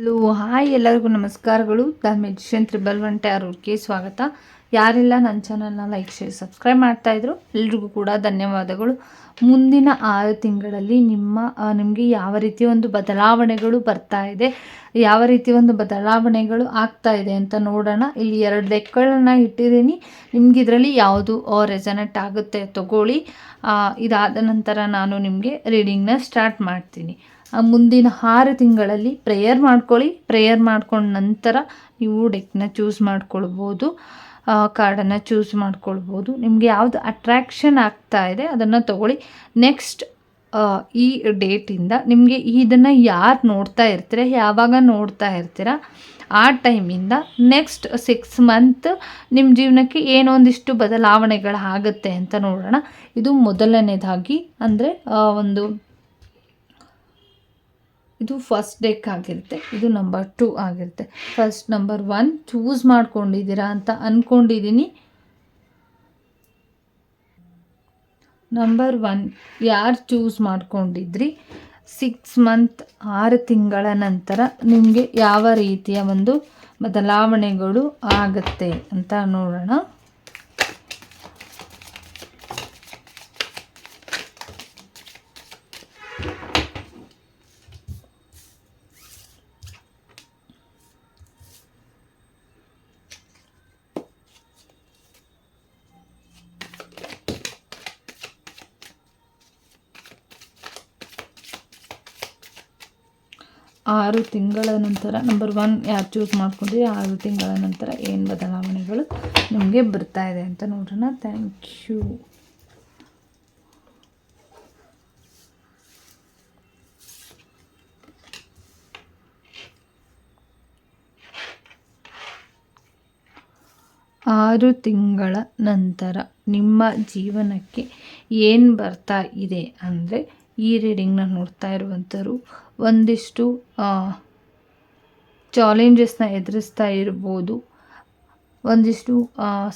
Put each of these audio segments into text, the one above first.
Hello, hi ಎಲ್ಲರಿಗೂ ನಮಸ್ಕಾರಗಳು. The magician triple one ಅವ್ರಿಗೆ ಸ್ವಾಗತ. ಯಾರೆಲ್ಲ ನನ್ನ ಚಾನಲ್ನ ಲೈಕ್, ಶೇರ್, ಸಬ್ಸ್ಕ್ರೈಬ್ ಮಾಡ್ತಾ ಇದ್ರು, ಎಲ್ರಿಗೂ ಕೂಡ ಧನ್ಯವಾದಗಳು. ಮುಂದಿನ ಆರು ತಿಂಗಳಲ್ಲಿ ನಿಮ್ಮ ನಿಮಗೆ ಯಾವ ರೀತಿ ಒಂದು ಬದಲಾವಣೆಗಳು ಬರ್ತಾ ಇದೆ, ಯಾವ ರೀತಿ ಒಂದು ಬದಲಾವಣೆಗಳು ಆಗ್ತಾ ಇದೆ ಅಂತ ನೋಡೋಣ. ಇಲ್ಲಿ ಎರಡು ಲೆಕ್ಕಗಳನ್ನ ಇಟ್ಟಿದ್ದೀನಿ. ನಿಮ್ಗೆ ಇದರಲ್ಲಿ ಯಾವುದು ರೆಸನೆಟ್ ಆಗುತ್ತೆ ತಗೊಳ್ಳಿ. ಇದಾದ ನಂತರ ನಾನು ನಿಮಗೆ ರೀಡಿಂಗ್ನ ಸ್ಟಾರ್ಟ್ ಮಾಡ್ತೀನಿ. ಮುಂದಿನ ಆರು ತಿಂಗಳಲ್ಲಿ ಪ್ರೇಯರ್ ಮಾಡ್ಕೊಳ್ಳಿ. ಪ್ರೇಯರ್ ಮಾಡ್ಕೊಂಡ ನಂತರ ನೀವು ಡೆಕ್ನ ಚೂಸ್ ಮಾಡ್ಕೊಳ್ಬೋದು. ಕಾರ್ಡನ್ನು ಚೂಸ್ ಮಾಡ್ಕೊಳ್ಬೋದು. ನಿಮಗೆ ಯಾವುದು ಅಟ್ರ್ಯಾಕ್ಷನ್ ಆಗ್ತಾ ಇದೆ ಅದನ್ನು ತಗೊಳ್ಳಿ. ನೆಕ್ಸ್ಟ್ ಈ ಡೇಟಿಂದ ನಿಮಗೆ ಇದನ್ನು ಯಾರು ನೋಡ್ತಾ ಇರ್ತೀರ, ಯಾವಾಗ ನೋಡ್ತಾ ಇರ್ತೀರ, ಆ ಟೈಮಿಂದ ನೆಕ್ಸ್ಟ್ ಸಿಕ್ಸ್ ಮಂತ್ ನಿಮ್ಮ ಜೀವನಕ್ಕೆ ಏನೊಂದಿಷ್ಟು ಬದಲಾವಣೆಗಳಾಗುತ್ತೆ ಅಂತ ನೋಡೋಣ. ಇದು ಮೊದಲನೇದಾಗಿ ಅಂದರೆ ಒಂದು ಇದು ಫಸ್ಟ್ ಡೆಕ್ ಆಗಿರುತ್ತೆ. ಇದು ನಂಬರ್ ಟೂ ಆಗಿರುತ್ತೆ. ಫಸ್ಟ್ ನಂಬರ್ ಒನ್ ಚೂಸ್ ಮಾಡ್ಕೊಂಡಿದ್ದೀರಾ ಅಂತ ಅಂದ್ಕೊಂಡಿದ್ದೀನಿ ನಂಬರ್ ಒನ್ ಯಾರು ಚೂಸ್ ಮಾಡ್ಕೊಂಡಿದ್ರಿ? ಸಿಕ್ಸ್ ಮಂತ್ ಆರು ತಿಂಗಳ ನಂತರ ನಿಮಗೆ ಯಾವ ರೀತಿಯ ಒಂದು ಬದಲಾವಣೆಗಳು ಆಗುತ್ತೆ ಅಂತ ನೋಡೋಣ. ನಂತರ ನಂಬರ್ ಒನ್ ಯಾರು ಚೂಸ್ ಮಾಡ್ಕೊಂಡ್ರಿ ಆರು ತಿಂಗಳ ನಂತರ ಏನು ಬದಲಾವಣೆಗಳು ನಿಮಗೆ ಬರ್ತಾ ಇದೆ ಅಂತ ನೋಡೋಣ. ಥ್ಯಾಂಕ್ ಯು ಆರು ತಿಂಗಳ ನಂತರ ನಿಮ್ಮ ಜೀವನಕ್ಕೆ ಏನು ಬರ್ತಾ ಇದೆ ಅಂದರೆ ಈ ರೀಡಿಂಗ್ನ ನೋಡ್ತಾ ಇರುವಂಥವ್ರು ಒಂದಿಷ್ಟು ಚಾಲೆಂಜಸ್ನ ಎದುರಿಸ್ತಾ ಇರ್ಬೋದು. ಒಂದಿಷ್ಟು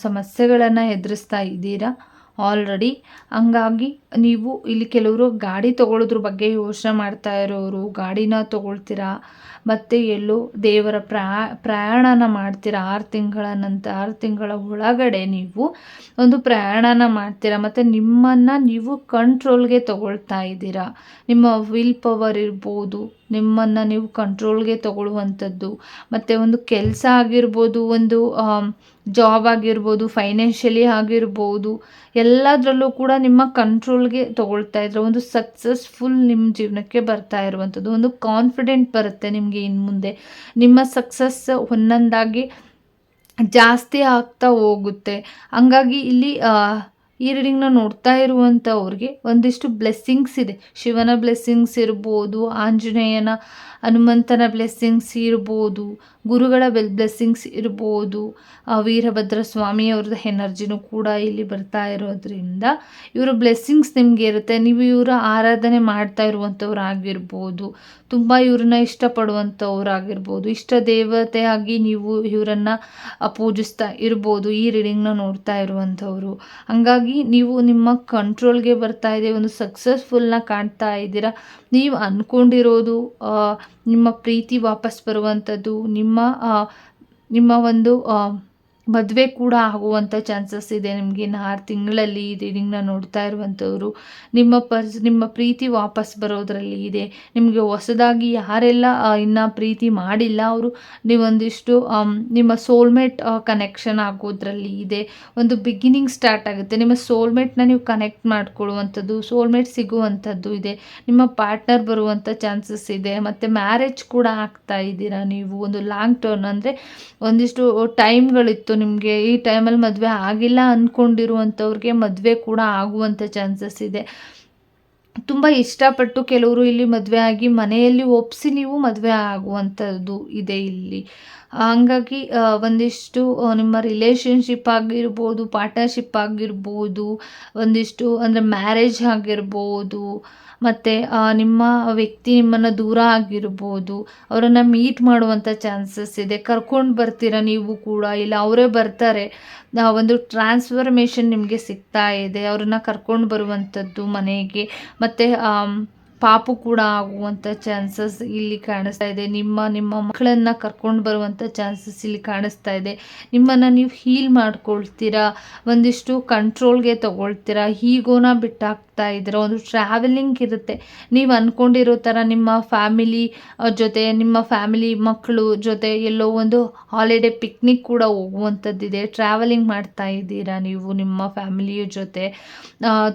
ಸಮಸ್ಯೆಗಳನ್ನು ಎದುರಿಸ್ತಾ ಇದ್ದೀರಾ? ಆಲ್ರೆಡಿ ಹಂಗಾಗಿ ನೀವು ಇಲ್ಲಿ ಕೆಲವರು ಗಾಡಿ ತೊಗೊಳೋದ್ರ ಬಗ್ಗೆ ಯೋಚನೆ ಮಾಡ್ತಾ ಇರೋರು, ಗಾಡಿನ ತೊಗೊಳ್ತೀರಾ, ಮತ್ತು ಎಲ್ಲೋ ದೇವರ ಪ್ರಯಾ ಪ್ರಯಾಣನ ಮಾಡ್ತೀರಾ, ಆರು ತಿಂಗಳ ನಂತರ ಆರು ತಿಂಗಳ ಒಳಗಡೆ ನೀವು ಒಂದು ಪ್ರಯಾಣನ ಮಾಡ್ತೀರಾ, ಮತ್ತು ನಿಮ್ಮನ್ನು ನೀವು ಕಂಟ್ರೋಲ್ಗೆ ತಗೊಳ್ತಾ ಇದ್ದೀರಾ. ನಿಮ್ಮ ವಿಲ್ ಪವರ್ ಇರ್ಬೋದು, ನಿಮ್ಮನ್ನು ನೀವು ಕಂಟ್ರೋಲ್ಗೆ ತಗೊಳ್ಳುವಂಥದ್ದು, ಮತ್ತು ಒಂದು ಕೆಲಸ ಆಗಿರ್ಬೋದು, ಒಂದು ಜಾಬ್ ಆಗಿರ್ಬೋದು ಫೈನಾನ್ಷಿಯಲಿ ಆಗಿರ್ಬೋದು, ಎಲ್ಲದರಲ್ಲೂ ಕೂಡ ನಿಮ್ಮ ಕಂಟ್ರೋಲ್ಗೆ ತೊಗೊಳ್ತಾ ಇದ್ರೆ ಒಂದು ಸಕ್ಸಸ್ಫುಲ್ ನಿಮ್ಮ ಜೀವನಕ್ಕೆ ಬರ್ತಾ ಇರುವಂಥದ್ದು. ಒಂದು ಕಾನ್ಫಿಡೆಂಟ್ ಬರುತ್ತೆ ನಿಮಗೆ ಇನ್ನು ಮುಂದೆ. ನಿಮ್ಮ ಸಕ್ಸಸ್ ಒಂದೊಂದಾಗಿ ಜಾಸ್ತಿ ಆಗ್ತಾ ಹೋಗುತ್ತೆ. ಹಂಗಾಗಿ ಇಲ್ಲಿ ಈ ರೀಡಿಂಗ್ನ ನೋಡ್ತಾ ಇರುವಂಥವ್ರಿಗೆ ಒಂದಿಷ್ಟು ಬ್ಲೆಸ್ಸಿಂಗ್ಸ್ ಇದೆ. ಶಿವನ ಬ್ಲೆಸ್ಸಿಂಗ್ಸ್ ಇರ್ಬೋದು, ಆಂಜನೇಯನ ಹನುಮಂತನ ಬ್ಲೆಸ್ಸಿಂಗ್ಸ್ ಇರ್ಬೋದು ಗುರುಗಳ ಬೆಲ್ ಬ್ಲೆಸ್ಸಿಂಗ್ಸ್ ಇರ್ಬೋದು. ವೀರಭದ್ರ ಸ್ವಾಮಿಯವ್ರದ್ದು ಎನರ್ಜಿನೂ ಕೂಡ ಇಲ್ಲಿ ಬರ್ತಾ ಇರೋದ್ರಿಂದ ಇವರ ಬ್ಲೆಸ್ಸಿಂಗ್ಸ್ ನಿಮಗೆ ಇರುತ್ತೆ. ನೀವು ಇವರ ಆರಾಧನೆ ಮಾಡ್ತಾ ಇರುವಂಥವ್ರು ಆಗಿರ್ಬೋದು ತುಂಬ ಇವ್ರನ್ನ ಇಷ್ಟಪಡುವಂಥವ್ರಾಗಿರ್ಬೋದು. ಇಷ್ಟ ದೇವತೆಯಾಗಿ ನೀವು ಇವರನ್ನು ಪೂಜಿಸ್ತಾ ಇರ್ಬೋದು. ಈ ರೀಡಿಂಗ್ನ ನೋಡ್ತಾ ಇರುವಂಥವ್ರು. ಹಂಗಾಗಿ ನೀವು ನಿಮ್ಮ ಕಂಟ್ರೋಲ್ಗೆ ಬರ್ತಾ ಇದೆ. ಒಂದು ಸಕ್ಸಸ್ಫುಲ್ನ ಕಾಣ್ತಾ ಇದ್ದೀರಾ. ನೀವು ಅಂದ್ಕೊಂಡಿರೋದು ನಿಮ್ಮ ಪ್ರೀತಿ ವಾಪಸ್ ಬರುವಂಥದ್ದು ನಿಮ್ಮ ನಿಮ್ಮ ಒಂದು ಮದುವೆ ಕೂಡ ಆಗುವಂಥ ಚಾನ್ಸಸ್ ಇದೆ. ನಿಮಗೆ ಇನ್ನು ಆರು ತಿಂಗಳಲ್ಲಿ ರೀಡಿಂಗ್ನ ನೋಡ್ತಾ ಇರುವಂಥವ್ರು ನಿಮ್ಮ ಪರ್ಸ್ ನಿಮ್ಮ ಪ್ರೀತಿ ವಾಪಸ್ ಬರೋದರಲ್ಲಿ ಇದೆ. ನಿಮಗೆ ಹೊಸದಾಗಿ ಯಾರೆಲ್ಲ ಇನ್ನು ಪ್ರೀತಿ ಮಾಡಿಲ್ಲ, ಅವರು ನೀವೊಂದಿಷ್ಟು ನಿಮ್ಮ ಸೋಲ್ಮೇಟ್ ಕನೆಕ್ಷನ್ ಆಗೋದ್ರಲ್ಲಿ ಇದೆ. ಒಂದು ಬಿಗಿನಿಂಗ್ ಸ್ಟಾರ್ಟ್ ಆಗುತ್ತೆ. ನಿಮ್ಮ ಸೋಲ್ಮೇಟ್ನ ನೀವು ಕನೆಕ್ಟ್ ಮಾಡ್ಕೊಳ್ಳುವಂಥದ್ದು ಸೋಲ್ಮೇಟ್ ಸಿಗುವಂಥದ್ದು ಇದೆ. ನಿಮ್ಮ ಪಾರ್ಟ್ನರ್ ಬರುವಂಥ ಚಾನ್ಸಸ್ ಇದೆ. ಮತ್ತು ಮ್ಯಾರೇಜ್ ಕೂಡ ಆಗ್ತಾ ಇದ್ದೀರಾ ನೀವು? ಒಂದು ಲಾಂಗ್ ಟರ್ನ್ ಅಂದರೆ ಒಂದಿಷ್ಟು ಟೈಮ್ಗಳಿತ್ತು ನಿಮಗೆ ಈ ಟೈಮಲ್ಲಿ ಮದುವೆ ಆಗಿಲ್ಲ ಅಂದ್ಕೊಂಡಿರುವಂಥವ್ರಿಗೆ ಮದುವೆ ಕೂಡ ಆಗುವಂಥ ಚಾನ್ಸಸ್ ಇದೆ. ತುಂಬ ಇಷ್ಟಪಟ್ಟು ಕೆಲವರು ಇಲ್ಲಿ ಮದುವೆ ಆಗಿ ಮನೆಯಲ್ಲಿ ಒಪ್ಪಿಸಿ ನೀವು ಮದುವೆ ಆಗುವಂಥದ್ದು ಇದೆ ಇಲ್ಲಿ. ಹಂಗಾಗಿ ಒಂದಿಷ್ಟು ನಿಮ್ಮ ರಿಲೇಷನ್ಶಿಪ್ ಆಗಿರ್ಬೋದು ಪಾರ್ಟ್ನರ್ಶಿಪ್ ಆಗಿರ್ಬೋದು, ಒಂದಿಷ್ಟು ಅಂದರೆ ಮ್ಯಾರೇಜ್ ಆಗಿರ್ಬೋದು ಮತ್ತು ನಿಮ್ಮ ವ್ಯಕ್ತಿ ನಿಮ್ಮನ್ನು ದೂರ ಆಗಿರ್ಬೋದು. ಅವರನ್ನು ಮೀಟ್ ಮಾಡುವಂಥ ಚಾನ್ಸಸ್ ಇದೆ. ಕರ್ಕೊಂಡು ಬರ್ತೀರಾ ನೀವು ಕೂಡ? ಇಲ್ಲ, ಅವರೇ ಬರ್ತಾರೆ. ಒಂದು ಟ್ರಾನ್ಸ್ಫರ್ಮೇಷನ್ ನಿಮಗೆ ಸಿಗ್ತಾ ಇದೆ. ಅವ್ರನ್ನ ಕರ್ಕೊಂಡು ಬರುವಂಥದ್ದು ಮನೆಗೆ. ಮತ್ತು ಪಾಪು ಕೂಡ ಆಗುವಂಥ ಚಾನ್ಸಸ್ ಇಲ್ಲಿ ಕಾಣಿಸ್ತಾ ಇದೆ. ನಿಮ್ಮ ನಿಮ್ಮ ಮಕ್ಕಳನ್ನ ಕರ್ಕೊಂಡು ಬರುವಂಥ ಚಾನ್ಸಸ್ ಇಲ್ಲಿ ಕಾಣಿಸ್ತಾ ಇದೆ. ನಿಮ್ಮನ್ನು ನೀವು ಹೀಲ್ ಮಾಡ್ಕೊಳ್ತೀರಾ? ಒಂದಿಷ್ಟು ಕಂಟ್ರೋಲ್ಗೆ ತಗೊಳ್ತೀರಾ? ಹೀಗೋನ ಬಿಟ್ಟಾಕ್ತಾ ಇದ್ದೀರಾ? ಒಂದು ಟ್ರಾವೆಲಿಂಗ್ ಇರುತ್ತೆ. ನೀವು ಅಂದ್ಕೊಂಡಿರೋ ಥರ ನಿಮ್ಮ ಫ್ಯಾಮಿಲಿ ಜೊತೆ, ನಿಮ್ಮ ಫ್ಯಾಮಿಲಿ ಮಕ್ಕಳು ಜೊತೆ ಎಲ್ಲೋ ಒಂದು ಹಾಲಿಡೇ ಪಿಕ್ನಿಕ್ ಕೂಡ ಹೋಗುವಂಥದ್ದಿದೆ. ಟ್ರಾವೆಲಿಂಗ್ ಮಾಡ್ತಾ ಇದ್ದೀರಾ ನೀವು ನಿಮ್ಮ ಫ್ಯಾಮಿಲಿಯ ಜೊತೆ?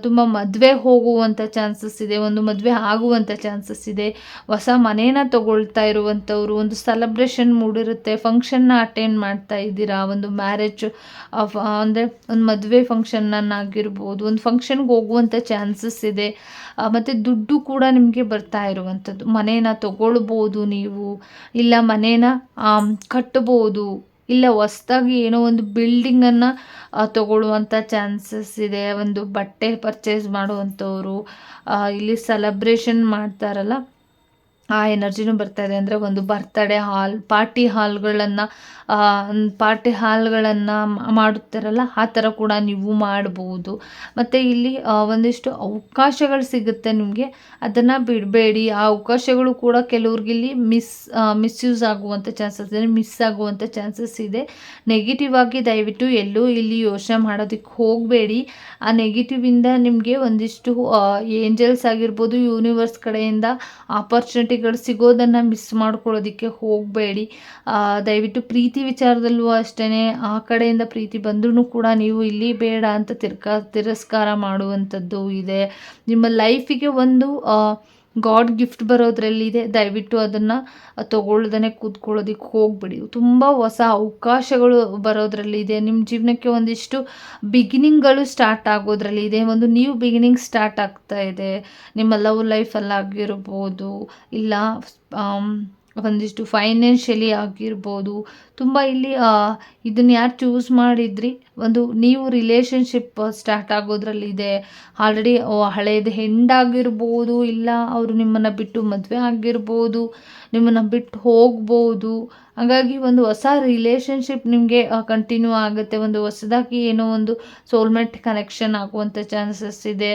ತುಂಬ ಮದುವೆ ಹೋಗುವಂಥ ಚಾನ್ಸಸ್ ಇದೆ. ಒಂದು ಮದುವೆ ಆಗುವಂಥ ಚಾನ್ಸಸ್ ಇದೆ. ಹೊಸ ಮನೇನ ತಗೊಳ್ತಾ ಇರುವಂಥವ್ರು ಒಂದು ಸೆಲೆಬ್ರೇಷನ್ ಮೂಡಿರುತ್ತೆ ಫಂಕ್ಷನ್ನ ಅಟೆಂಡ್ ಮಾಡ್ತಾ ಇದ್ದೀರಾ, ಒಂದು ಮ್ಯಾರೇಜ್ ಅಂದರೆ ಒಂದು ಮದುವೆ ಫಂಕ್ಷನ್ನಾಗಿರ್ಬೋದು ಒಂದು ಫಂಕ್ಷನ್ಗೆ ಹೋಗುವಂಥ ಚಾನ್ಸಸ್ ಇದೆ. ಮತ್ತು ದುಡ್ಡು ಕೂಡ ನಿಮಗೆ ಬರ್ತಾ ಇರುವಂಥದ್ದು. ಮನೇನ ತಗೊಳ್ಬೋದು ನೀವು, ಇಲ್ಲ ಮನೇನ ಕಟ್ಬೋದು. ಇಲ್ಲ, ಹೊಸ್ದಾಗಿ ಏನೋ ಒಂದು ಬಿಲ್ಡಿಂಗನ್ನು ತಗೊಳ್ಳುವಂಥ ಚಾನ್ಸಸ್ ಇದೆ. ಒಂದು ಬಟ್ಟೆ ಪರ್ಚೇಸ್ ಮಾಡುವಂಥವ್ರು ಇಲ್ಲಿ ಸೆಲೆಬ್ರೇಷನ್ ಮಾಡ್ತಾರಲ್ಲ. ಆ ಎನರ್ಜಿನೂ ಬರ್ತಾ ಇದೆ ಅಂದರೆ ಒಂದು ಬರ್ತಡೇ ಹಾಲ್, ಪಾರ್ಟಿ ಹಾಲ್ಗಳನ್ನು ಪಾರ್ಟಿ ಹಾಲ್ಗಳನ್ನು ಮಾಡುತ್ತಾರಲ್ಲ, ಆ ಥರ ಕೂಡ ನೀವು ಮಾಡ್ಬೋದು. ಮತ್ತು ಇಲ್ಲಿ ಒಂದಿಷ್ಟು ಅವಕಾಶಗಳು ಸಿಗುತ್ತೆ ನಿಮಗೆ. ಅದನ್ನು ಬಿಡಬೇಡಿ. ಆ ಅವಕಾಶಗಳು ಕೂಡ ಕೆಲವ್ರಿಗೆ ಇಲ್ಲಿ ಮಿಸ್ ಮಿಸ್ಯೂಸ್ ಆಗುವಂಥ ಚಾನ್ಸಸ್ ಇದೆ, ಮಿಸ್ ಆಗುವಂಥ ಚಾನ್ಸಸ್ ಇದೆ. ನೆಗೆಟಿವ್ ಆಗಿ ದಯವಿಟ್ಟು ಎಲ್ಲೂ ಇಲ್ಲಿ ಯೋಚನೆ ಮಾಡೋದಕ್ಕೆ ಹೋಗಬೇಡಿ. ಆ ನೆಗೆಟಿವಿಂದ ನಿಮಗೆ ಒಂದಿಷ್ಟು ಏಂಜಲ್ಸ್ ಆಗಿರ್ಬೋದು, ಯೂನಿವರ್ಸ್ ಕಡೆಯಿಂದ ಆಪರ್ಚುನಿಟಿಗಳು ಸಿಗೋದನ್ನು ಮಿಸ್ ಮಾಡ್ಕೊಳ್ಳೋದಕ್ಕೆ ಹೋಗಬೇಡಿ. ದಯವಿಟ್ಟು ಪ್ರೀತಿ ವಿಚಾರದಲ್ಲೂ ಅಷ್ಟೇ ಆ ಕಡೆಯಿಂದ ಪ್ರೀತಿ ಬಂದ್ರೂ ಕೂಡ ನೀವು ಇಲ್ಲಿ ಬೇಡ ಅಂತ ತಿರ್ಕ ತಿರಸ್ಕಾರ ಮಾಡುವಂಥದ್ದು ಇದೆ. ನಿಮ್ಮ ಲೈಫಿಗೆ ಒಂದು ಗಾಡ್ ಗಿಫ್ಟ್ ಬರೋದ್ರಲ್ಲಿದೆ ದಯವಿಟ್ಟು ಅದನ್ನು ತೊಗೊಳ್ದೇ ಕೂತ್ಕೊಳ್ಳೋದಕ್ಕೆ ಹೋಗ್ಬಿಡಿ. ತುಂಬ ಹೊಸ ಅವಕಾಶಗಳು ಬರೋದ್ರಲ್ಲಿದೆ ನಿಮ್ಮ ಜೀವನಕ್ಕೆ ಒಂದಿಷ್ಟು ಬಿಗಿನಿಂಗ್ಗಳು ಸ್ಟಾರ್ಟ್ ಆಗೋದ್ರಲ್ಲಿ ಇದೆ. ಒಂದು ನ್ಯೂ ಬಿಗಿನಿಂಗ್ ಸ್ಟಾರ್ಟ್ ಆಗ್ತಾ ಇದೆ. ನಿಮ್ಮ ಲವ್ ಲೈಫಲ್ಲಾಗಿರ್ಬೋದು ಇಲ್ಲ ಒಂದಿಷ್ಟು ಫೈನಾನ್ಷಿಯಲಿ ಆಗಿರ್ಬೋದು. ತುಂಬ ಇಲ್ಲಿ ಇದನ್ನು ಯಾರು ಚೂಸ್ ಮಾಡಿದ್ರಿ? ಒಂದು ನೀವು ರಿಲೇಷನ್ಶಿಪ್ ಸ್ಟಾರ್ಟ್ ಆಗೋದ್ರಲ್ಲಿದೆ. ಆಲ್ರೆಡಿ ಹಳೇದು ಹೆಂಡಾಗಿರ್ಬೋದು ಇಲ್ಲ ಅವರು ನಿಮ್ಮನ್ನು ಬಿಟ್ಟು ಮದುವೆ ಆಗಿರ್ಬೋದು, ನಿಮ್ಮನ್ನು ಬಿಟ್ಟು ಹೋಗ್ಬೋದು. ಹಾಗಾಗಿ ಒಂದು ಹೊಸ ರಿಲೇಷನ್ಶಿಪ್ ನಿಮಗೆ ಕಂಟಿನ್ಯೂ ಆಗುತ್ತೆ. ಒಂದು ಹೊಸದಾಗಿ ಏನೋ ಒಂದು ಸೋಲ್ಮೇಟ್ ಕನೆಕ್ಷನ್ ಆಗುವಂಥ ಚಾನ್ಸಸ್ ಇದೆ.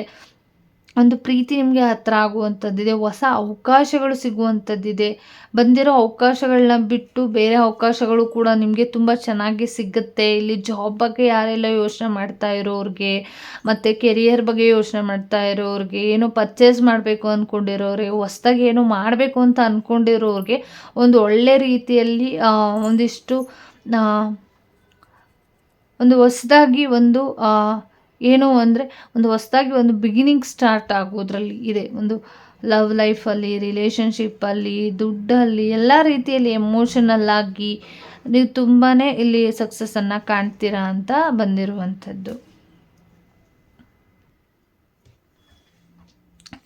ಒಂದು ಪ್ರೀತಿ ನಿಮಗೆ ಹತ್ರ ಆಗುವಂಥದ್ದಿದೆ, ಹೊಸ ಅವಕಾಶಗಳು ಸಿಗುವಂಥದ್ದಿದೆ. ಬಂದಿರೋ ಅವಕಾಶಗಳನ್ನ ಬಿಟ್ಟು ಬೇರೆ ಅವಕಾಶಗಳು ಕೂಡ ನಿಮಗೆ ತುಂಬ ಚೆನ್ನಾಗಿ ಸಿಗುತ್ತೆ. ಇಲ್ಲಿ ಜಾಬ್ ಬಗ್ಗೆ ಯಾರೆಲ್ಲ ಯೋಚನೆ ಮಾಡ್ತಾ ಇರೋರಿಗೆ, ಮತ್ತು ಕೆರಿಯರ್ ಬಗ್ಗೆ ಯೋಚನೆ ಮಾಡ್ತಾ ಇರೋರಿಗೆ, ಏನೋ ಪರ್ಚೇಸ್ ಮಾಡಬೇಕು ಅಂದ್ಕೊಂಡಿರೋರಿಗೆ ಹೊಸ್ದಾಗಿ ಏನೋ ಮಾಡಬೇಕು ಅಂತ ಅಂದ್ಕೊಂಡಿರೋರಿಗೆ ಒಂದು ಒಳ್ಳೆ ರೀತಿಯಲ್ಲಿ ಒಂದಿಷ್ಟು ಒಂದು ಹೊಸದಾಗಿ ಒಂದು ಏನು ಅಂದರೆ ಒಂದು ಹೊಸದಾಗಿ ಒಂದು ಬಿಗಿನಿಂಗ್ ಸ್ಟಾರ್ಟ್ ಆಗೋದ್ರಲ್ಲಿ ಇದೆ. ಒಂದು ಲವ್ ಲೈಫಲ್ಲಿ ರಿಲೇಷನ್ಶಿಪ್ಪಲ್ಲಿ ದುಡ್ಡಲ್ಲಿ, ಎಲ್ಲ ರೀತಿಯಲ್ಲಿ ಎಮೋಷನಲ್ ಆಗಿ ನೀವು ತುಂಬಾ ಇಲ್ಲಿ ಸಕ್ಸಸ್ಸನ್ನು ಕಾಣ್ತೀರಾ ಅಂತ ಬಂದಿರುವಂಥದ್ದು.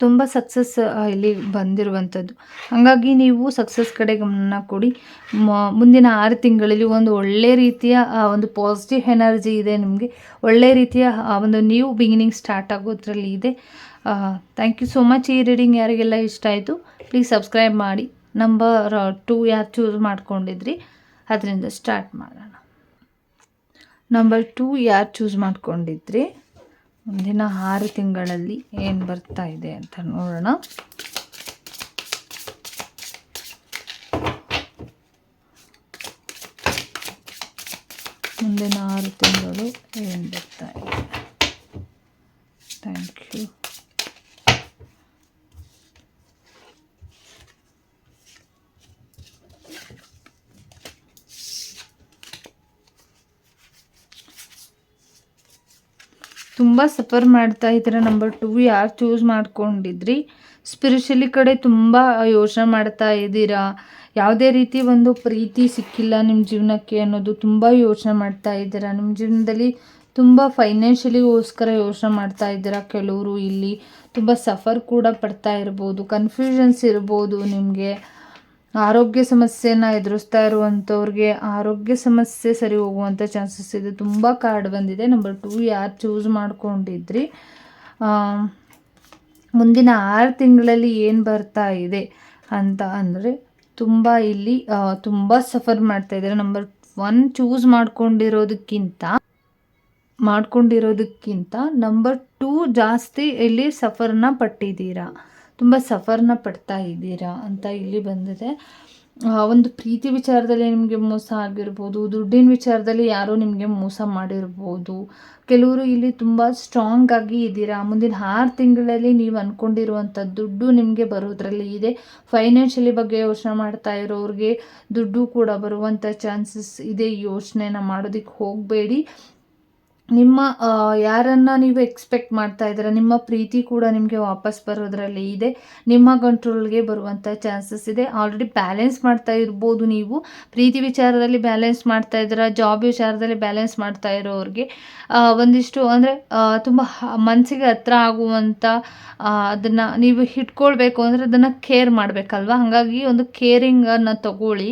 ತುಂಬ ಸಕ್ಸಸ್ ಇಲ್ಲಿ ಬಂದಿರುವಂಥದ್ದು. ಹಾಗಾಗಿ ನೀವು ಸಕ್ಸಸ್ ಕಡೆ ಗಮನ ಕೊಡಿ. ಮುಂದಿನ ಆರು ತಿಂಗಳಲ್ಲಿ ಒಂದು ಒಳ್ಳೆ ರೀತಿಯ ಒಂದು ಪಾಸಿಟಿವ್ ಎನರ್ಜಿ ಇದೆ ನಿಮಗೆ. ಒಳ್ಳೆ ರೀತಿಯ ಒಂದು ನ್ಯೂ ಬಿಗಿನಿಂಗ್ ಸ್ಟಾರ್ಟ್ ಆಗೋದ್ರಲ್ಲಿ ಇದೆ. ಥ್ಯಾಂಕ್ ಯು ಸೋ ಮಚ್ ಈ ರೀಡಿಂಗ್ ಯಾರಿಗೆಲ್ಲ ಇಷ್ಟ ಆಯಿತು ಪ್ಲೀಸ್ ಸಬ್ಸ್ಕ್ರೈಬ್ ಮಾಡಿ. ನಂಬರ್ ಟೂ ಯಾರು ಚೂಸ್ ಮಾಡ್ಕೊಂಡಿದ್ರಿ, ಅದರಿಂದ ಸ್ಟಾರ್ಟ್ ಮಾಡೋಣ. ನಂಬರ್ ಟೂ ಯಾರು ಚೂಸ್ ಮಾಡ್ಕೊಂಡಿದ್ರಿ? ಮುಂದಿನ ಆರು ತಿಂಗಳಲ್ಲಿ ಏನು ಬರ್ತಾ ಇದೆ ಅಂತ ನೋಡೋಣ. ಮುಂದಿನ ಆರು ತಿಂಗಳು ಏನು ಬರ್ತಾ ಇದೆ? ಥ್ಯಾಂಕ್ ಯು ತುಂಬ ಸಫರ್ ಮಾಡ್ತಾ ಇದ್ದೀರಾ? ನಂಬರ್ ಟೂ ಯಾರು ಚೂಸ್ ಮಾಡ್ಕೊಂಡಿದ್ರಿ? ಸ್ಪಿರಿಚುಲಿ ಕಡೆ ತುಂಬ ಯೋಚನೆ ಮಾಡ್ತಾ ಇದ್ದೀರಾ? ಯಾವುದೇ ರೀತಿ ಒಂದು ಪ್ರೀತಿ ಸಿಕ್ಕಿಲ್ಲ ನಿಮ್ಮ ಜೀವನಕ್ಕೆ ಅನ್ನೋದು ತುಂಬ ಯೋಚನೆ ಮಾಡ್ತಾ ಇದ್ದೀರಾ? ನಿಮ್ಮ ಜೀವನದಲ್ಲಿ ತುಂಬ ಫೈನಾನ್ಷಿಯಲಿಗೋಸ್ಕರ ಯೋಚನೆ ಮಾಡ್ತಾ ಇದ್ದೀರಾ? ಕೆಲವರು ಇಲ್ಲಿ ತುಂಬ ಸಫರ್ ಕೂಡ ಪಡ್ತಾ ಇರ್ಬೋದು. ಕನ್ಫ್ಯೂಷನ್ಸ್ ಇರ್ಬೋದು ನಿಮಗೆ. ಆರೋಗ್ಯ ಸಮಸ್ಯೆನ ಎದುರಿಸ್ತಾ ಇರುವಂಥವ್ರಿಗೆ ಆರೋಗ್ಯ ಸಮಸ್ಯೆ ಸರಿ ಹೋಗುವಂಥ ಚಾನ್ಸಸ್ ಇದೆ. ತುಂಬ ಕಾರ್ಡ್ ಬಂದಿದೆ. ನಂಬರ್ ಟೂ ಯಾರು ಚೂಸ್ ಮಾಡ್ಕೊಂಡಿದ್ರಿ? ಮುಂದಿನ ಆರು ತಿಂಗಳಲ್ಲಿ ಏನು ಬರ್ತಾ ಇದೆ ಅಂತ ಅಂದರೆ ತುಂಬ ಇಲ್ಲಿ ತುಂಬ ಸಫರ್ ಮಾಡ್ತಾ ಇದ್ದಾರೆ. ನಂಬರ್ ಒನ್ ಚೂಸ್ ಮಾಡ್ಕೊಂಡಿರೋದಕ್ಕಿಂತ ಮಾಡ್ಕೊಂಡಿರೋದಕ್ಕಿಂತ ನಂಬರ್ ಟೂ ಜಾಸ್ತಿ ಇಲ್ಲಿ ಸಫರ್ನ ಪಟ್ಟಿದ್ದೀರಾ? ತುಂಬ ಸಫರ್ನ ಪಡ್ತಾ ಇದ್ದೀರಾ ಅಂತ ಇಲ್ಲಿ ಬಂದಿದೆ. ಒಂದು ಪ್ರೀತಿ ವಿಚಾರದಲ್ಲಿ ನಿಮಗೆ ಮೋಸ ಆಗಿರ್ಬೋದು, ದುಡ್ಡಿನ ವಿಚಾರದಲ್ಲಿ ಯಾರೋ ನಿಮಗೆ ಮೋಸ ಮಾಡಿರ್ಬೋದು. ಕೆಲವರು ಇಲ್ಲಿ ತುಂಬ ಸ್ಟ್ರಾಂಗ್ ಆಗಿ ಇದ್ದೀರಾ. ಮುಂದಿನ ಆರು ತಿಂಗಳಲ್ಲಿ ನೀವು ಅಂದ್ಕೊಂಡಿರುವಂಥ ದುಡ್ಡು ನಿಮಗೆ ಬರೋದ್ರಲ್ಲಿ ಇದೆ. ಫೈನಾನ್ಷಿಯಲಿ ಬಗ್ಗೆ ಯೋಚನೆ ಮಾಡ್ತಾ ಇರೋರಿಗೆ ದುಡ್ಡು ಕೂಡ ಬರುವಂಥ ಚಾನ್ಸಸ್ ಇದೆ. ಯೋಚನೆನ ಮಾಡೋದಕ್ಕೆ ಹೋಗಬೇಡಿ. ನಿಮ್ಮ ಯಾರನ್ನು ನೀವು ಎಕ್ಸ್ಪೆಕ್ಟ್ ಮಾಡ್ತಾ ಇದ್ದೀರಾ? ನಿಮ್ಮ ಪ್ರೀತಿ ಕೂಡ ನಿಮಗೆ ವಾಪಸ್ ಬರೋದರಲ್ಲಿ ಇದೆ. ನಿಮ್ಮ ಕಂಟ್ರೋಲ್ಗೆ ಬರುವಂಥ ಚಾನ್ಸಸ್ ಇದೆ. ಆಲ್ರೆಡಿ ಬ್ಯಾಲೆನ್ಸ್ ಮಾಡ್ತಾ ಇರ್ಬೋದು ನೀವು. ಪ್ರೀತಿ ವಿಚಾರದಲ್ಲಿ ಬ್ಯಾಲೆನ್ಸ್ ಮಾಡ್ತಾ ಇದ್ದೀರಾ? ಜಾಬ್ ವಿಚಾರದಲ್ಲಿ ಬ್ಯಾಲೆನ್ಸ್ ಮಾಡ್ತಾ ಇರೋರಿಗೆ ಒಂದಿಷ್ಟು ಅಂದರೆ ತುಂಬ ಮನಸ್ಸಿಗೆ ಹತ್ರ ಆಗುವಂಥ ಅದನ್ನು ನೀವು ಇಟ್ಕೊಳ್ಬೇಕು ಅಂದರೆ ಅದನ್ನು ಕೇರ್ ಮಾಡಬೇಕಲ್ವ? ಹಾಗಾಗಿ ಒಂದು ಕೇರಿಂಗನ್ನು ತಗೊಳ್ಳಿ.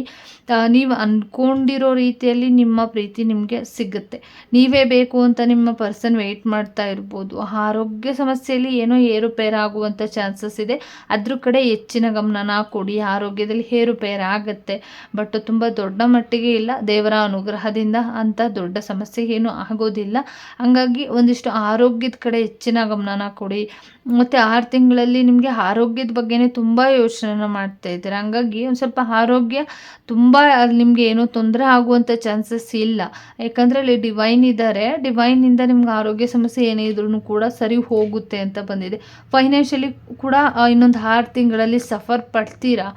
ನೀವು ಅಂದ್ಕೊಂಡಿರೋ ರೀತಿಯಲ್ಲಿ ನಿಮ್ಮ ಪ್ರೀತಿ ನಿಮಗೆ ಸಿಗುತ್ತೆ. ನೀವೇ ಬೇಕು ಅಂತ ನಿಮ್ಮ ಪರ್ಸನ್ ವೆಯ್ಟ್ ಮಾಡ್ತಾ ಇರ್ಬೋದು. ಆರೋಗ್ಯ ಸಮಸ್ಯೆಯಲ್ಲಿ ಏನೋ ಏರುಪೇರಾಗುವಂಥ ಚಾನ್ಸಸ್ ಇದೆ. ಅದ್ರ ಕಡೆ ಹೆಚ್ಚಿನ ಗಮನನ ಕೊಡಿ. ಆರೋಗ್ಯದಲ್ಲಿ ಏರುಪೇರಾಗತ್ತೆ ಬಟ್ ತುಂಬ ದೊಡ್ಡ ಮಟ್ಟಿಗೆ ಇಲ್ಲ. ದೇವರ ಅನುಗ್ರಹದಿಂದ ಅಂತ ದೊಡ್ಡ ಸಮಸ್ಯೆ ಏನೂ ಆಗೋದಿಲ್ಲ. ಹಂಗಾಗಿ ಒಂದಿಷ್ಟು ಆರೋಗ್ಯದ ಕಡೆ ಹೆಚ್ಚಿನ ಗಮನನ ಕೊಡಿ. ಮತ್ತು ಆರು ತಿಂಗಳಲ್ಲಿ ನಿಮಗೆ ಆರೋಗ್ಯದ ಬಗ್ಗೆನೇ ತುಂಬ ಯೋಚನೆ ಮಾಡ್ತಾ ಇದ್ದೀರಾ? ಹಂಗಾಗಿ ಒಂದು ಸ್ವಲ್ಪ ಆರೋಗ್ಯ ತುಂಬ ನಿಮಗೆ ಏನೋ ತೊಂದರೆ ಆಗುವಂಥ ಚಾನ್ಸಸ್ ಇಲ್ಲ. ಯಾಕಂದರೆ ಅಲ್ಲಿ ಡಿವೈನ್ ಇದ್ದಾರೆ ಡಿವೈನಿಂದ ನಿಮ್ಗೆ ಆರೋಗ್ಯ ಸಮಸ್ಯೆ ಏನೇ ಇದ್ರೂ ಕೂಡ ಸರಿ ಹೋಗುತ್ತೆ ಅಂತ ಬಂದಿದೆ. ಫೈನಾನ್ಷಿಯಲಿ ಕೂಡ ಇನ್ನೊಂದು ಆರು ತಿಂಗಳಲ್ಲಿ ಸಫರ್ ಪಡ್ತೀರಾ?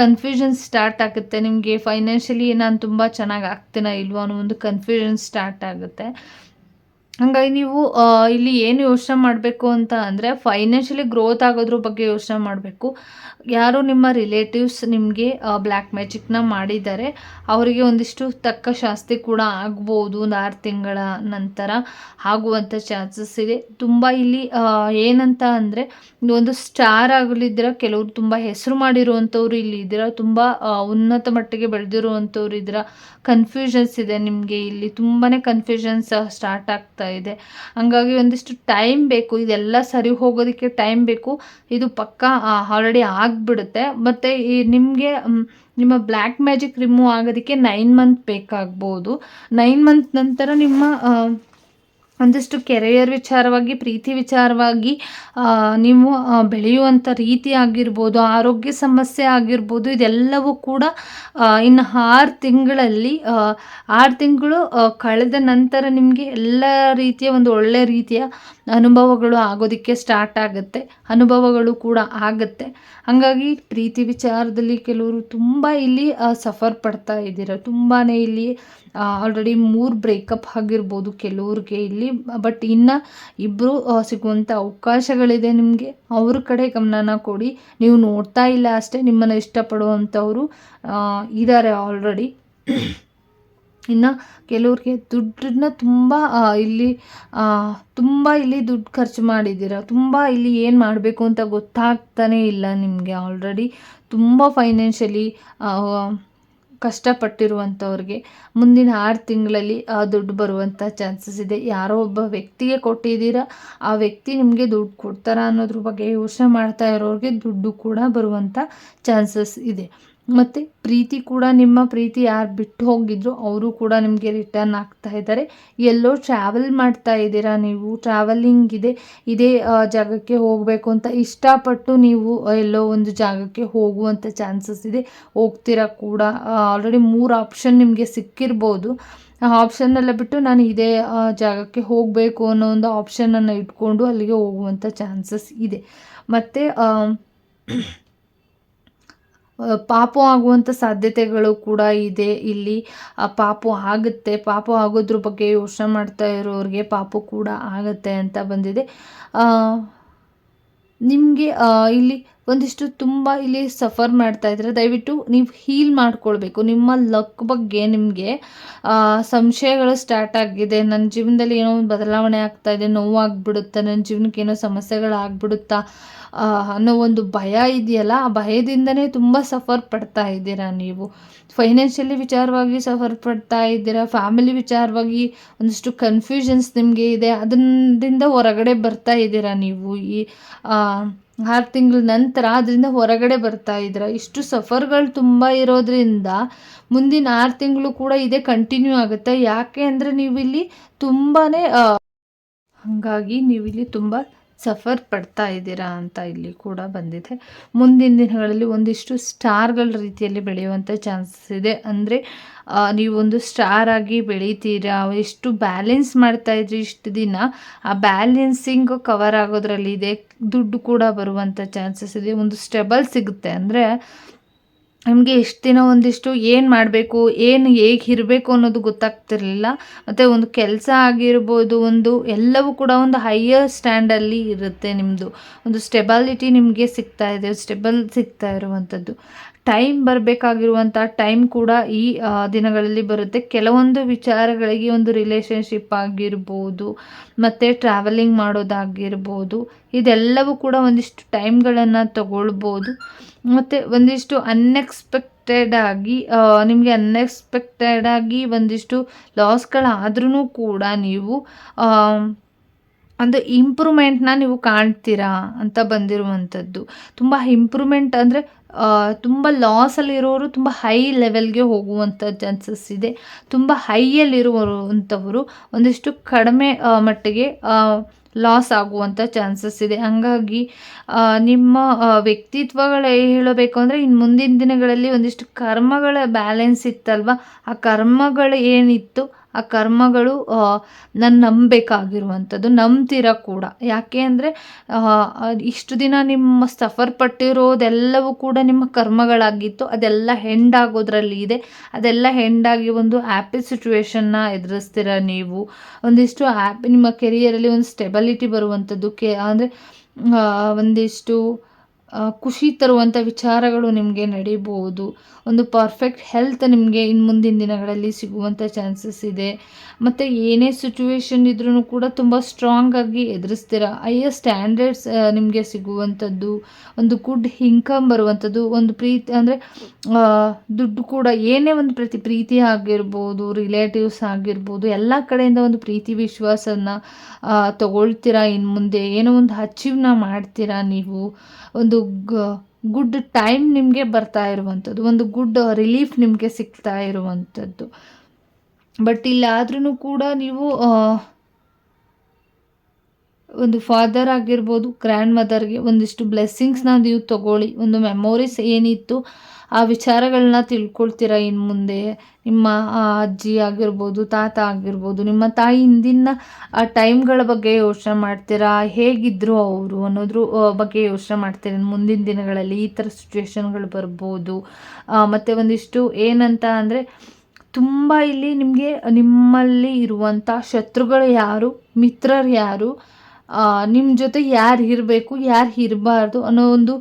ಕನ್ಫ್ಯೂಷನ್ ಸ್ಟಾರ್ಟ್ ಆಗುತ್ತೆ. ನಿಮಗೆ ಫೈನಾನ್ಷಿಯಲಿ ನಾನು ತುಂಬ ಚೆನ್ನಾಗಿ ಆಗ್ತೀನ ಇಲ್ವೋ ಅನ್ನೋ ಒಂದು ಕನ್ಫ್ಯೂಷನ್ ಸ್ಟಾರ್ಟ್ ಆಗುತ್ತೆ. ಹಂಗಾಗಿ ನೀವು ಇಲ್ಲಿ ಏನು ಯೋಚನೆ ಮಾಡಬೇಕು ಅಂತ ಅಂದರೆ ಫೈನಾನ್ಷಿಯಲಿ ಗ್ರೋತ್ ಆಗೋದ್ರ ಬಗ್ಗೆ ಯೋಚನೆ ಮಾಡಬೇಕು. ಯಾರು ನಿಮ್ಮ ರಿಲೇಟಿವ್ಸ್ ನಿಮಗೆ ಬ್ಲ್ಯಾಕ್ ಮ್ಯಾಜಿಕ್ನ ಮಾಡಿದ್ದಾರೆ, ಅವರಿಗೆ ಒಂದಿಷ್ಟು ತಕ್ಕ ಶಾಸ್ತಿ ಕೂಡ ಆಗ್ಬೋದು ಒಂದು ಆರು ತಿಂಗಳ ನಂತರ ಆಗುವಂಥ ಚಾನ್ಸಸ್ ಇದೆ. ತುಂಬ ಇಲ್ಲಿ ಏನಂತ ಅಂದರೆ ಒಂದು ಸ್ಟಾರ್ ಆಗಲಿದ್ದೀರ ಕೆಲವರು ತುಂಬ ಹೆಸರು ಮಾಡಿರುವಂಥವ್ರು ಇಲ್ಲಿ ಇದ್ದೀರ, ತುಂಬ ಉನ್ನತ ಮಟ್ಟಿಗೆ ಬೆಳೆದಿರುವಂಥವ್ರು ಇದ್ದೀರ ಕನ್ಫ್ಯೂಷನ್ಸ್ ಇದೆ ನಿಮಗೆ ಇಲ್ಲಿ. ತುಂಬಾ ಕನ್ಫ್ಯೂಷನ್ಸ್ ಸ್ಟಾರ್ಟ್ ಆಗ್ತಾ ಇದೆ. ಹಂಗಾಗಿ ಒಂದಿಷ್ಟು ಟೈಮ್ ಬೇಕು, ಇದೆಲ್ಲ ಸರಿ ಹೋಗೋದಕ್ಕೆ ಟೈಮ್ ಬೇಕು. ಇದು ಪಕ್ಕ ಆಲ್ರೆಡಿ ಆಗಿಬಿಡುತ್ತೆ. ಮತ್ತು ಈ ನಿಮಗೆ ನಿಮ್ಮ ಬ್ಲ್ಯಾಕ್ ಮ್ಯಾಜಿಕ್ ರಿಮೂವ್ ಆಗೋದಕ್ಕೆ ನೈನ್ ಮಂತ್ ಬೇಕಾಗ್ಬೋದು. ನೈನ್ ಮಂತ್ ನಂತರ ನಿಮ್ಮ ಒಂದಿಷ್ಟು ಕೆರಿಯರ್ ವಿಚಾರವಾಗಿ, ಪ್ರೀತಿ ವಿಚಾರವಾಗಿ ನೀವು ಬೆಳೆಯುವಂಥ ರೀತಿ ಆಗಿರ್ಬೋದು, ಆರೋಗ್ಯ ಸಮಸ್ಯೆ ಆಗಿರ್ಬೋದು, ಇದೆಲ್ಲವೂ ಕೂಡ ಇನ್ನು ಆರು ತಿಂಗಳಲ್ಲಿ ಆರು ತಿಂಗಳು ಕಳೆದ ನಂತರ ನಿಮಗೆ ಎಲ್ಲ ರೀತಿಯ ಒಂದು ಒಳ್ಳೆಯ ರೀತಿಯ ಅನುಭವಗಳು ಆಗೋದಕ್ಕೆ ಸ್ಟಾರ್ಟ್ ಆಗುತ್ತೆ, ಅನುಭವಗಳು ಕೂಡ ಆಗುತ್ತೆ. ಹಾಗಾಗಿ ಪ್ರೀತಿ ವಿಚಾರದಲ್ಲಿ ಕೆಲವರು ತುಂಬ ಇಲ್ಲಿ ಸಫರ್ ಪಡ್ತಾ ಇದ್ದೀರ. ತುಂಬಾ ಇಲ್ಲಿ ಆಲ್ರೆಡಿ ಮೂರು ಬ್ರೇಕಪ್ ಆಗಿರ್ಬೋದು ಕೆಲವ್ರಿಗೆ ಇಲ್ಲಿ. ಬಟ್ ಇನ್ನು ಇಬ್ಬರು ಸಿಗುವಂಥ ಅವಕಾಶಗಳಿದೆ ನಿಮಗೆ. ಅವ್ರ ಕಡೆ ಗಮನನ ಕೊಡಿ. ನೀವು ನೋಡ್ತಾ ಇಲ್ಲ ಅಷ್ಟೇ, ನಿಮ್ಮನ್ನು ಇಷ್ಟಪಡುವಂಥವ್ರು ಇದ್ದಾರೆ ಆಲ್ರೆಡಿ ಇನ್ನು ಕೆಲವ್ರಿಗೆ ದುಡ್ಡನ್ನ ತುಂಬ ಇಲ್ಲಿ ತುಂಬ ಇಲ್ಲಿ ದುಡ್ಡು ಖರ್ಚು ಮಾಡಿದ್ದೀರ? ತುಂಬ ಇಲ್ಲಿ ಏನು ಮಾಡಬೇಕು ಅಂತ ಗೊತ್ತಾಗ್ತಾನೇ ಇಲ್ಲ ನಿಮಗೆ ಆಲ್ರೆಡಿ ತುಂಬ ಫೈನಾನ್ಷಿಯಲಿ ಕಷ್ಟಪಟ್ಟಿರುವಂಥವ್ರಿಗೆ ಮುಂದಿನ ಆರು ತಿಂಗಳಲ್ಲಿ, ಆ, ದುಡ್ಡು ಬರುವಂಥ ಚಾನ್ಸಸ್ ಇದೆ. ಯಾರೋ ಒಬ್ಬ ವ್ಯಕ್ತಿಗೆ ಕೊಟ್ಟಿದ್ದೀರಾ, ಆ ವ್ಯಕ್ತಿ ನಿಮಗೆ ದುಡ್ಡು ಕೊಡ್ತಾರಾ ಅನ್ನೋದ್ರ ಬಗ್ಗೆ ಯೋಚನೆ ಮಾಡ್ತಾ ಇರೋರಿಗೆ ದುಡ್ಡು ಕೂಡ ಬರುವಂಥ ಚಾನ್ಸಸ್ ಇದೆ. ಮತ್ತು ಪ್ರೀತಿ ಕೂಡ ನಿಮ್ಮ ಪ್ರೀತಿ ಯಾರು ಬಿಟ್ಟು ಹೋಗಿದ್ರು ಅವರು ಕೂಡ ನಿಮಗೆ ರಿಟರ್ನ್ ಆಗ್ತಾ ಇದ್ದಾರೆ ಎಲ್ಲೋ ಟ್ರಾವೆಲ್ ಮಾಡ್ತಾ ಇದ್ದೀರಾ ನೀವು? ಟ್ರಾವೆಲಿಂಗ್ ಇದೆ, ಇದೇ ಜಾಗಕ್ಕೆ ಹೋಗಬೇಕು ಅಂತ ಇಷ್ಟಪಟ್ಟು ನೀವು ಎಲ್ಲೋ ಒಂದು ಜಾಗಕ್ಕೆ ಹೋಗುವಂಥ ಚಾನ್ಸಸ್ ಇದೆ. ಹೋಗ್ತೀರಾ ಕೂಡ ಆಲ್ರೆಡಿ ಮೂರು ಆಪ್ಷನ್ ನಿಮಗೆ ಸಿಕ್ಕಿರ್ಬೋದು. ಆ ಆಪ್ಷನ್ನೆಲ್ಲ ಬಿಟ್ಟು ನಾನು ಇದೇ ಜಾಗಕ್ಕೆ ಹೋಗಬೇಕು ಅನ್ನೋ ಒಂದು ಆಪ್ಷನನ್ನು ಇಟ್ಕೊಂಡು ಅಲ್ಲಿಗೆ ಹೋಗುವಂಥ ಚಾನ್ಸಸ್ ಇದೆ. ಮತ್ತು ಪಾಪು ಆಗುವಂಥ ಸಾಧ್ಯತೆಗಳು ಕೂಡ ಇದೆ ಇಲ್ಲಿ. ಪಾಪು ಆಗುತ್ತೆ. ಪಾಪು ಆಗೋದ್ರ ಬಗ್ಗೆ ಯೋಚನೆ ಮಾಡ್ತಾ ಇರೋರಿಗೆ ಪಾಪು ಕೂಡ ಆಗುತ್ತೆ ಅಂತ ಬಂದಿದೆ. ನಿಮಗೆ ಇಲ್ಲಿ ಒಂದಿಷ್ಟು ತುಂಬ ಇಲ್ಲಿ ಸಫರ್ ಮಾಡ್ತಾ ಇದ್ರೆ ದಯವಿಟ್ಟು ನೀವು ಹೀಲ್ ಮಾಡ್ಕೊಳ್ಬೇಕು. ನಿಮ್ಮ ಲಕ್ ಬಗ್ಗೆ ನಿಮಗೆ ಸಂಶಯಗಳು ಸ್ಟಾರ್ಟ್ ಆಗಿದೆ. ನನ್ನ ಜೀವನದಲ್ಲಿ ಏನೋ ಒಂದು ಬದಲಾವಣೆ ಆಗ್ತಾ ಇದೆ ನೋವಾಗ್ಬಿಡುತ್ತಾ ನನ್ನ ಜೀವನಕ್ಕೆ ಏನೋ ಸಮಸ್ಯೆಗಳಾಗ್ಬಿಡುತ್ತಾ ಅನ್ನೋ ಒಂದು ಭಯ ಇದೆಯಲ್ಲ, ಆ ಭಯದಿಂದನೇ ತುಂಬ ಸಫರ್ ಪಡ್ತಾ ಇದ್ದೀರಾ ನೀವು? ಫೈನಾನ್ಷಿಯಲಿ ವಿಚಾರವಾಗಿ ಸಫರ್ ಪಡ್ತಾ ಇದ್ದೀರಾ? ಫ್ಯಾಮಿಲಿ ವಿಚಾರವಾಗಿ ಒಂದಿಷ್ಟು ಕನ್ಫ್ಯೂಷನ್ಸ್ ನಿಮಗೆ ಇದೆ. ಅದರಿಂದ ಹೊರಗಡೆ ಬರ್ತಾ ಇದ್ದೀರಾ ನೀವು ಈ ಆರು ತಿಂಗಳ ನಂತರ ಅದರಿಂದ ಹೊರಗಡೆ ಬರ್ತಾ ಇದ್ರ. ಇಷ್ಟು ಸಫರ್ಗಳು ತುಂಬ ಇರೋದ್ರಿಂದ ಮುಂದಿನ ಆರು ತಿಂಗಳು ಕೂಡ ಇದೇ ಕಂಟಿನ್ಯೂ ಆಗುತ್ತೆ. ಯಾಕೆ ಅಂದರೆ ನೀವು ಇಲ್ಲಿ ತುಂಬಾ ಹಾಗಾಗಿ ನೀವು ಇಲ್ಲಿ ತುಂಬ ಸಫರ್ ಪಡ್ತಾ ಇದ್ದೀರಾ ಅಂತ ಇಲ್ಲಿ ಕೂಡ ಬಂದಿದೆ. ಮುಂದಿನ ದಿನಗಳಲ್ಲಿ ಒಂದಿಷ್ಟು ಸ್ಟಾರ್ಗಳ ರೀತಿಯಲ್ಲಿ ಬೆಳೆಯುವಂಥ ಚಾನ್ಸಸ್ ಇದೆ. ಅಂದರೆ ನೀವೊಂದು ಸ್ಟಾರ್ ಆಗಿ ಬೆಳಿತೀರಾ, ಎಷ್ಟು ಬ್ಯಾಲೆನ್ಸ್ ಮಾಡ್ತಾ ಇದ್ರಿ ಇಷ್ಟು ದಿನ, ಆ ಬ್ಯಾಲೆನ್ಸಿಂಗ್ ಕವರ್ ಆಗೋದ್ರಲ್ಲಿ ಇದೆ, ದುಡ್ಡು ಕೂಡ ಬರುವಂಥ ಚಾನ್ಸಸ್ ಇದೆ, ಒಂದು ಸ್ಟೆಬಲ್ ಸಿಗುತ್ತೆ. ಅಂದರೆ ನಮಗೆ ಎಷ್ಟು ದಿನ ಒಂದಿಷ್ಟು ಏನು ಮಾಡಬೇಕು, ಏನು ಹೇಗೆ ಇರಬೇಕು ಅನ್ನೋದು ಗೊತ್ತಾಗ್ತಿರಲಿಲ್ಲ. ಮತ್ತು ಒಂದು ಕೆಲಸ ಆಗಿರ್ಬೋದು, ಒಂದು ಎಲ್ಲವೂ ಕೂಡ ಒಂದು ಹೈಯರ್ ಸ್ಟ್ಯಾಂಡಲ್ಲಿ ಇರುತ್ತೆ ನಿಮ್ಮದು ಒಂದು ಸ್ಟೆಬಾಲಿಟಿ ನಿಮಗೆ ಸಿಗ್ತಾ ಇದೆ ಸ್ಟೆಬಲ್ ಸಿಗ್ತಾ ಇರುವಂಥದ್ದು ಟೈಮ್ ಬರಬೇಕಾಗಿರುವಂಥ ಟೈಮ್ ಕೂಡ ಈ ದಿನಗಳಲ್ಲಿ ಬರುತ್ತೆ. ಕೆಲವೊಂದು ವಿಚಾರಗಳಿಗೆ ಒಂದು ರಿಲೇಷನ್ಶಿಪ್ ಆಗಿರ್ಬೋದು, ಮತ್ತು ಟ್ರಾವೆಲಿಂಗ್ ಮಾಡೋದಾಗಿರ್ಬೋದು, ಇದೆಲ್ಲವೂ ಕೂಡ ಒಂದಿಷ್ಟು ಟೈಮ್ಗಳನ್ನು ತಗೊಳ್ಬೋದು. ಮತ್ತು ಒಂದಿಷ್ಟು ಅನ್ಎಕ್ಸ್ಪೆಕ್ಟೆಡ್ ಆಗಿ ನಿಮಗೆ ಅನ್ಎಕ್ಸ್ಪೆಕ್ಟೆಡ್ ಆಗಿ ಒಂದಿಷ್ಟು ಲಾಸ್ಗಳಾದ್ರೂ ಕೂಡ ನೀವು ಒಂದು ಇಂಪ್ರೂವ್ಮೆಂಟ್ನ ನೀವು ಕಾಣ್ತೀರಾ ಅಂತ ಬಂದಿರುವಂಥದ್ದು. ತುಂಬ ಇಂಪ್ರೂವ್ಮೆಂಟ್ ಅಂದರೆ ತುಂಬ ಲಾಸಲ್ಲಿರೋರು ತುಂಬ ಹೈ ಲೆವೆಲ್ಗೆ ಹೋಗುವಂಥ ಚಾನ್ಸಸ್ ಇದೆ. ತುಂಬ ಹೈಯಲ್ಲಿರುವರು ಅಂಥವರು ಒಂದಿಷ್ಟು ಕಡಿಮೆ ಮಟ್ಟಿಗೆ ಲಾಸ್ ಆಗುವಂಥ ಚಾನ್ಸಸ್ ಇದೆ. ಹಾಗಾಗಿ ನಿಮ್ಮ ವ್ಯಕ್ತಿತ್ವಗಳ ಹೇಳಬೇಕು ಅಂದರೆ ಇನ್ನು ಮುಂದಿನ ದಿನಗಳಲ್ಲಿ ಒಂದಿಷ್ಟು ಕರ್ಮಗಳ ಬ್ಯಾಲೆನ್ಸ್ ಇತ್ತಲ್ವ? ಆ ಕರ್ಮಗಳು ಏನಿತ್ತು? ಆ ಕರ್ಮಗಳು ನಾನು ನಂಬಬೇಕಾಗಿರುವಂಥದ್ದು, ನಂಬ್ತೀರ ಕೂಡ. ಯಾಕೆ ಅಂದರೆ ಇಷ್ಟು ದಿನ ನಿಮ್ಮ ಸಫರ್ ಪಟ್ಟಿರೋದೆಲ್ಲವೂ ಕೂಡ ನಿಮ್ಮ ಕರ್ಮಗಳಾಗಿತ್ತು. ಅದೆಲ್ಲ ಹೆಂಡಾಗೋದ್ರಲ್ಲಿ ಇದೆ. ಅದೆಲ್ಲ ಹೆಂಡಾಗಿ ಒಂದು ಹ್ಯಾಪಿ ಸಿಚುವೇಶನ್ನ ಎದುರಿಸ್ತೀರ ನೀವು. ಒಂದಿಷ್ಟು ಹ್ಯಾಪಿ ನಿಮ್ಮ ಕೆರಿಯರಲ್ಲಿ ಒಂದು ಸ್ಟೆಬಿಲಿಟಿ ಬರುವಂಥದ್ದು ಕೆ, ಅಂದರೆ ಒಂದಿಷ್ಟು ಖುಷಿ ತರುವಂಥ ವಿಚಾರಗಳು ನಿಮಗೆ ನಡೀಬೋದು ಒಂದು ಪರ್ಫೆಕ್ಟ್ ಹೆಲ್ತ್ ನಿಮಗೆ ಇನ್ನು ಮುಂದಿನ ದಿನಗಳಲ್ಲಿ ಸಿಗುವಂಥ ಚಾನ್ಸಸ್ ಇದೆ. ಮತ್ತು ಏನೇ ಸಿಚುವೇಶನ್ ಇದ್ರೂ ಕೂಡ ತುಂಬ ಸ್ಟ್ರಾಂಗಾಗಿ ಎದುರಿಸ್ತೀರ? ಹೈಯರ್ ಸ್ಟ್ಯಾಂಡರ್ಡ್ಸ್ ನಿಮಗೆ ಸಿಗುವಂಥದ್ದು, ಒಂದು ಗುಡ್ ಇನ್ಕಮ್ ಬರುವಂಥದ್ದು, ಒಂದು ಪ್ರೀತಿ, ಅಂದರೆ ದುಡ್ಡು ಕೂಡ ಏನೇ ಒಂದು ಪ್ರತಿ ಪ್ರೀತಿ ಆಗಿರ್ಬೋದು ರಿಲೇಟಿವ್ಸ್ ಆಗಿರ್ಬೋದು, ಎಲ್ಲ ಕಡೆಯಿಂದ ಒಂದು ಪ್ರೀತಿ, ವಿಶ್ವಾಸನ ತಗೊಳ್ತೀರಾ? ಇನ್ನು ಮುಂದೆ ಏನೋ ಒಂದು ಅಚೀವ್ನ ಮಾಡ್ತೀರಾ ನೀವು? ಒಂದು ಗುಡ್ ಟೈಮ್ ನಿಮಗೆ ಬರ್ತಾ ಇರುವಂಥದ್ದು, ಒಂದು ಗುಡ್ ರಿಲೀಫ್ ನಿಮಗೆ ಸಿಗ್ತಾ ಇರುವಂಥದ್ದು. ಬಟ್ ಇಲ್ಲಾದ್ರೂ ಕೂಡ ನೀವು ಒಂದು ಫಾದರ್ ಆಗಿರ್ಬೋದು ಗ್ರ್ಯಾಂಡ್ ಮದರ್ಗೆ ಒಂದಿಷ್ಟು ಬ್ಲೆಸ್ಸಿಂಗ್ಸ್ನ ನೀವು ತಗೊಳ್ಳಿ, ಒಂದು ಮೆಮೊರೀಸ್ ಏನಿತ್ತು ಆ ವಿಚಾರಗಳನ್ನ ತಿಳ್ಕೊಳ್ತೀರಾ ಇನ್ನು ಮುಂದೆ? ನಿಮ್ಮ ಅಜ್ಜಿ ಆಗಿರ್ಬೋದು, ತಾತ ಆಗಿರ್ಬೋದು, ನಿಮ್ಮ ತಾಯಿ ಹಿಂದಿನ ಆ, ಟೈಮ್ಗಳ ಬಗ್ಗೆ ಯೋಚನೆ ಮಾಡ್ತೀರಾ? ಹೇಗಿದ್ರು ಅವರು ಅನ್ನೋದ್ರ ಬಗ್ಗೆ ಯೋಚನೆ ಮಾಡ್ತೀರಾ ಮುಂದಿನ ದಿನಗಳಲ್ಲಿ? ಈ ಥರ ಸಿಚುವೇಶನ್ಗಳು ಬರ್ಬೋದು. ಮತ್ತು ಒಂದಿಷ್ಟು ಏನಂತ ಅಂದರೆ, ತುಂಬ ಇಲ್ಲಿ ನಿಮಗೆ, ನಿಮ್ಮಲ್ಲಿ ಇರುವಂಥ ಶತ್ರುಗಳು ಯಾರು? ಮಿತ್ರರು ಯಾರು? ನಿಮ್ಮ ಜೊತೆ ಯಾರು ಇರಬೇಕು, ಯಾರು ಇರಬಾರ್ದು ಅನ್ನೋ ಒಂದು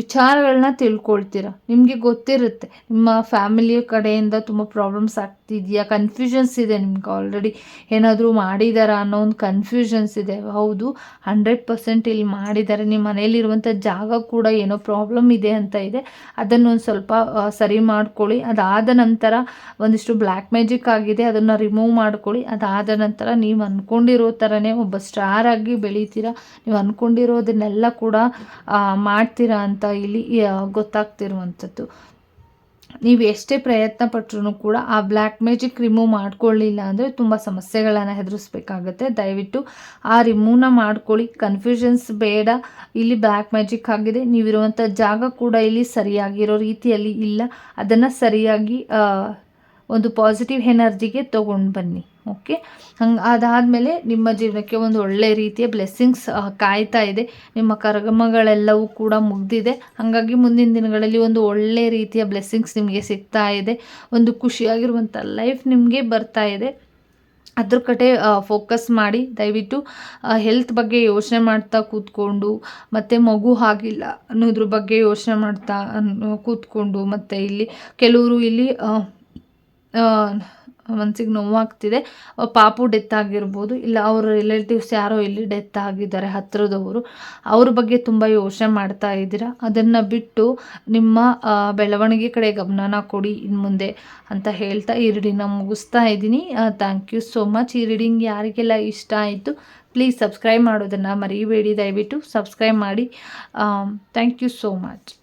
ವಿಚಾರಗಳನ್ನ ತಿಳ್ಕೊಳ್ತೀರ? ನಿಮಗೆ ಗೊತ್ತಿರುತ್ತೆ. ನಿಮ್ಮ ಫ್ಯಾಮಿಲಿಯ ಕಡೆಯಿಂದ ತುಂಬ ಪ್ರಾಬ್ಲಮ್ಸ್ ಆಗ್ತಿದೆಯಾ? ಕನ್ಫ್ಯೂಷನ್ಸ್ ಇದೆ ನಿಮ್ಗೆ ಆಲ್ರೆಡಿ ಏನಾದರೂ ಮಾಡಿದಾರ ಅನ್ನೋ ಒಂದು ಕನ್ಫ್ಯೂಷನ್ಸ್ ಇದೆ. ಹೌದು ಹಂಡ್ರೆಡ್ ಪರ್ಸೆಂಟ್ ಇಲ್ಲಿ ಮಾಡಿದ್ದಾರೆ ನಿಮ್ಮ ಮನೇಲಿರುವಂಥ ಜಾಗ ಕೂಡ ಏನೋ ಪ್ರಾಬ್ಲಮ್ ಇದೆ ಅಂತ ಇದೆ. ಅದನ್ನು ಒಂದು ಸ್ವಲ್ಪ ಸರಿ ಮಾಡ್ಕೊಳ್ಳಿ. ಅದಾದ ನಂತರ ಒಂದಿಷ್ಟು ಬ್ಲ್ಯಾಕ್ ಮ್ಯಾಜಿಕ್ ಆಗಿದೆ, ಅದನ್ನು ರಿಮೂವ್ ಮಾಡ್ಕೊಳ್ಳಿ. ಅದಾದ ನಂತರ ನೀವು ಅಂದ್ಕೊಂಡಿರೋ ಥರನೇ ಒಬ್ಬ ಸ್ಟಾರ್ ಆಗಿ ಬೆಳಿತೀರಾ? ನೀವು ಅಂದ್ಕೊಂಡಿರೋದನ್ನೆಲ್ಲ ಕೂಡ ಮಾಡ್ತೀರಾ ಅಂತ ಅಂತ ಇಲ್ಲಿ ಗೊತ್ತಾಗ್ತಿರುವಂಥದ್ದು. ನೀವು ಎಷ್ಟೇ ಪ್ರಯತ್ನ ಪಟ್ಟರು ಕೂಡ ಆ ಬ್ಲ್ಯಾಕ್ ಮ್ಯಾಜಿಕ್ ರಿಮೂವ್ ಮಾಡ್ಕೊಳ್ಳಿಲ್ಲ ಅಂದರೆ ತುಂಬ ಸಮಸ್ಯೆಗಳನ್ನು ಹೆದರಿಸ್ಬೇಕಾಗತ್ತೆ ದಯವಿಟ್ಟು ಆ ರಿಮೂವ್ನ ಮಾಡ್ಕೊಳ್ಳಿ. ಕನ್ಫ್ಯೂಷನ್ಸ್ ಬೇಡ. ಇಲ್ಲಿ ಬ್ಲ್ಯಾಕ್ ಮ್ಯಾಜಿಕ್ ಆಗಿದೆ. ನೀವಿರುವಂಥ ಜಾಗ ಕೂಡ ಇಲ್ಲಿ ಸರಿಯಾಗಿರೋ ರೀತಿಯಲ್ಲಿ ಇಲ್ಲ. ಅದನ್ನು ಸರಿಯಾಗಿ ಒಂದು ಪಾಸಿಟಿವ್ ಎನರ್ಜಿಗೆ ತೊಗೊಂಡು ಬನ್ನಿ. ಓಕೆ ಹಂಗೆ ಅದಾದಮೇಲೆ ನಿಮ್ಮ ಜೀವನಕ್ಕೆ ಒಂದು ಒಳ್ಳೆ ರೀತಿಯ ಬ್ಲೆಸ್ಸಿಂಗ್ಸ್ ಕಾಯ್ತಾ ಇದೆ. ನಿಮ್ಮ ಕರ್ಮಗಳೆಲ್ಲವೂ ಕೂಡ ಮುಗ್ದಿದೆ. ಹಾಗಾಗಿ ಮುಂದಿನ ದಿನಗಳಲ್ಲಿ ಒಂದು ಒಳ್ಳೆ ರೀತಿಯ ಬ್ಲೆಸ್ಸಿಂಗ್ಸ್ ನಿಮಗೆ ಸಿಗ್ತಾ ಇದೆ. ಒಂದು ಖುಷಿಯಾಗಿರುವಂಥ ಲೈಫ್ ನಿಮಗೆ ಬರ್ತಾ ಇದೆ. ಅದ್ರ ಕಡೆ ಫೋಕಸ್ ಮಾಡಿ, ದಯವಿಟ್ಟು ಹೆಲ್ತ್ ಬಗ್ಗೆ ಯೋಚನೆ ಮಾಡ್ತಾ ಕೂತ್ಕೊಂಡು, ಮತ್ತು ಮಗು ಆಗಿಲ್ಲ ಅನ್ನೋದ್ರ ಬಗ್ಗೆ ಯೋಚನೆ ಮಾಡ್ತಾ ಕೂತ್ಕೊಂಡು, ಮತ್ತು ಇಲ್ಲಿ ಕೆಲವರು ಇಲ್ಲಿ ಮನ್ಸಿಗೆ ನೋವಾಗ್ತಿದೆ. ಪಾಪು ಡೆತ್ ಆಗಿರ್ಬೋದು, ಇಲ್ಲ ಅವ್ರ ರಿಲೇಟಿವ್ಸ್ ಯಾರೋ ಇಲ್ಲಿ ಡೆತ್ ಆಗಿದ್ದಾರೆ ಹತ್ತಿರದವರು ಅವ್ರ ಬಗ್ಗೆ ತುಂಬ ಯೋಚನೆ ಮಾಡ್ತಾ ಇದ್ದೀರಾ? ಅದನ್ನು ಬಿಟ್ಟು ನಿಮ್ಮ ಬೆಳವಣಿಗೆ ಕಡೆ ಗಮನನ ಕೊಡಿ ಇನ್ನು ಮುಂದೆ ಅಂತ ಹೇಳ್ತಾ ಈ ರೀಡಿಂಗ್ನ ಮುಗಿಸ್ತಾ ಇದ್ದೀನಿ. ಥ್ಯಾಂಕ್ ಯು ಸೋ ಮಚ್ ಈ ರೀಡಿಂಗ್ ಯಾರಿಗೆಲ್ಲ ಇಷ್ಟ ಆಯಿತು ಪ್ಲೀಸ್ ಸಬ್ಸ್ಕ್ರೈಬ್ ಮಾಡೋದನ್ನು ಮರಿಬೇಡಿ. ದಯವಿಟ್ಟು ಸಬ್ಸ್ಕ್ರೈಬ್ ಮಾಡಿ. Thank you so much